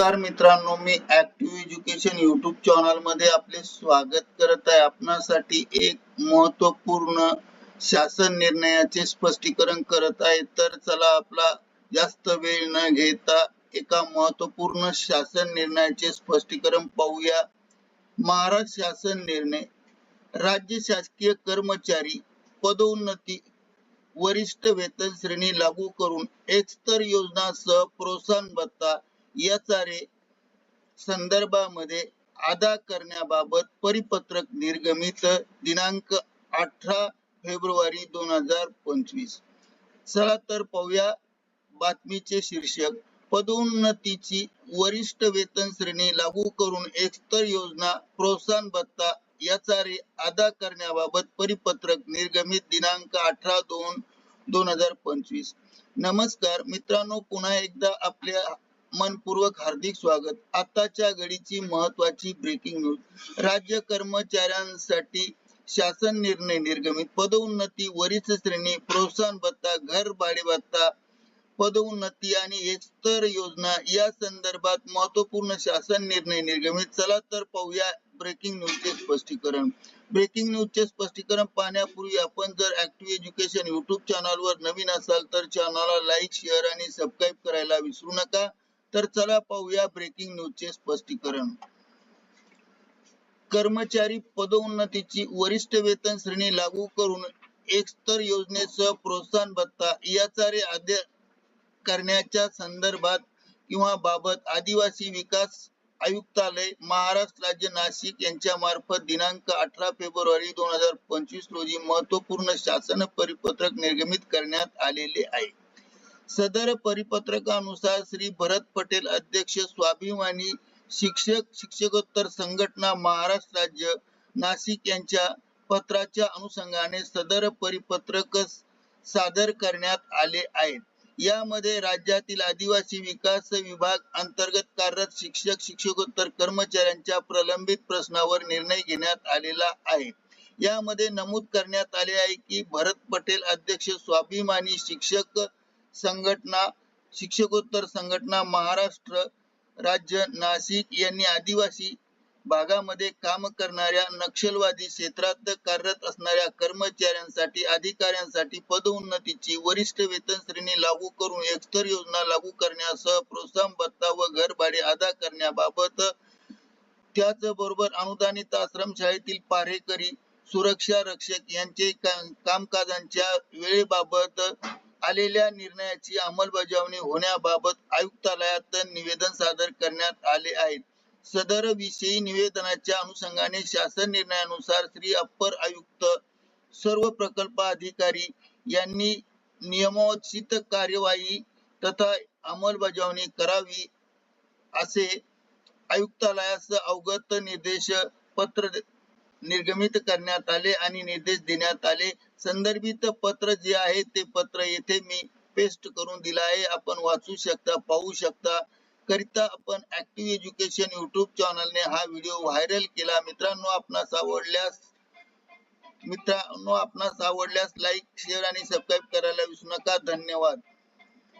नमस्कार मित्रांनो मी ऍक्टिव्ह एज्युकेशन युट्यूब चॅनलमध्ये आपले स्वागत करत आहे. आपणासाठी एक महत्त्वपूर्ण शासन निर्णयाचे स्पष्टीकरण करत आहे. तर चला आपला जास्त वेळ न घेता एका महत्त्वपूर्ण शासन निर्णयाचे स्पष्टीकरण पाहूया. महाराष्ट्र शासन निर्णय. राज्य शासकीय कर्मचारी पदोन्नती वरिष्ठ वेतन श्रेणी लागू करून एकस्तर योजनासह प्रोत्साहन भत्ता याचारे संदर्भामध्ये अदा करण्याबाबत परिपत्रक निर्गमित दिनांक अठरा फेब्रुवारी दोन हजार पंचवीस. चला तर पाहूया बातमीचे शीर्षक. पदोन्नतीची वरिष्ठ वेतन श्रेणी लागू करून एकस्तर योजना प्रोत्साहन भत्ता याचा रे अदा करण्याबाबत परिपत्रक निर्गमित दिनांक अठरा दोन दोन हजार पंचवीस. नमस्कार मित्रांनो पुन्हा एकदा आपल्या मनपूर्वक हार्दिक स्वागत. आताच्या घडीची महत्वाची ब्रेकिंग न्यूज राज्य कर्मचाऱ्यांसाठी शासन निर्णय निर्गमित. पदोन्नती वरिष्ठ श्रेणी प्रोत्साहन भत्ता घर भाडे भत्ता पदोन्नती आणि एकस्तर योजना या संदर्भात महत्त्वपूर्ण शासन निर्णय निर्गमित. चला तर पाहूया ब्रेकिंग न्यूजचे स्पष्टीकरण. ब्रेकिंग न्यूजचे स्पष्टीकरण पाहण्यापूर्वी आपण जर ऍक्टिव्ह एज्युकेशन युट्यूब चॅनलवर नवीन असाल तर चॅनलला लाईक शेअर आणि सबस्क्राईब करायला विसरू नका. तर चला पाहूया ब्रेकिंग न्यूजचे स्पष्टीकरण. कर्मचारी पदोन्नतीची वरिष्ठ वेतन श्रेणी लागू करून एकस्तर योजनेसह प्रोत्साहन भत्ता याचा रे अध्य करण्याच्या संदर्भात किंवा बाबत आदिवासी विकास आयुक्तालय महाराष्ट्र राज्य नाशिक यांच्या मार्फत दिनांक अठरा फेब्रुवारी दोन हजार पंचवीस रोजी महत्त्वपूर्ण शासन परिपत्रक निर्गमित करण्यात आलेले आहे. सदर परिपत्रकानुसार श्री भरत पटेल अध्यक्ष स्वाभिमानी शिक्षक शिक्षकोत्तर संघटना महाराष्ट्र राज्य नाशिक यांच्या पत्राच्या अनुषंगाने सदर परिपत्रक सादर करण्यात आले आहे. यामध्ये राज्यातील आदिवासी विकास विभाग अंतर्गत कार्यरत शिक्षक शिक्षकोत्तर कर्मचाऱ्यांच्या प्रलंबित प्रश्नावर निर्णय घेण्यात आलेला आहे. यामध्ये नमूद करण्यात आले आहे की भरत पटेल अध्यक्ष स्वाभिमानी शिक्षक संघटना शिक्षकोत्तर संघटना महाराष्ट्र राज्य नाशिक यांनी आदिवासी भागामध्ये काम करणाऱ्या नक्षलवादी क्षेत्रात कार्यरत असणाऱ्या कर्मचाऱ्यांसाठी अधिकाऱ्यांसाठी पदोन्नतीची वरिष्ठ वेतन श्रेणी लागू करून एकतर योजना लागू करण्यासह प्रोत्साहन भत्ता व घरभाडे अदा करण्याबाबत त्याचबरोबर अनुदानित आश्रमशाळेतील पारेकरी सुरक्षा रक्षक यांचे कामकाजांच्या वेळेबाबत आलेल्या निर्णयाची अंमलबजावणी होण्याबाबत आयुक्तालयात निवेदन सादर करण्यात आले आहे. सदर विषयी निवेदनाच्या अनुषंगाने शासन निर्णयानुसार श्री अप्पर आयुक्त सर्व प्रकल्प अधिकारी यांनी नियमोचित कार्यवाही तथा अंमलबजावणी करावी असे आयुक्तालयास अवगत निर्देश पत्र निर्गमित करण्यात आले आणि निर्देश देण्यात आले. संदर्भित पत्र जे आहे ते पत्र येथे मी पेस्ट करून दिला आहे. आपण वाचू शकता पाहू शकता. करिता आपण ऍक्टिव्ह एज्युकेशन युट्यूब चॅनलने हा व्हिडिओ व्हायरल केला. मित्रांनो आपणास आवडल्यास मित्रांनो आपणास आवडल्यास लाईक शेअर आणि सबस्क्राईब करायला विसरू नका. धन्यवाद.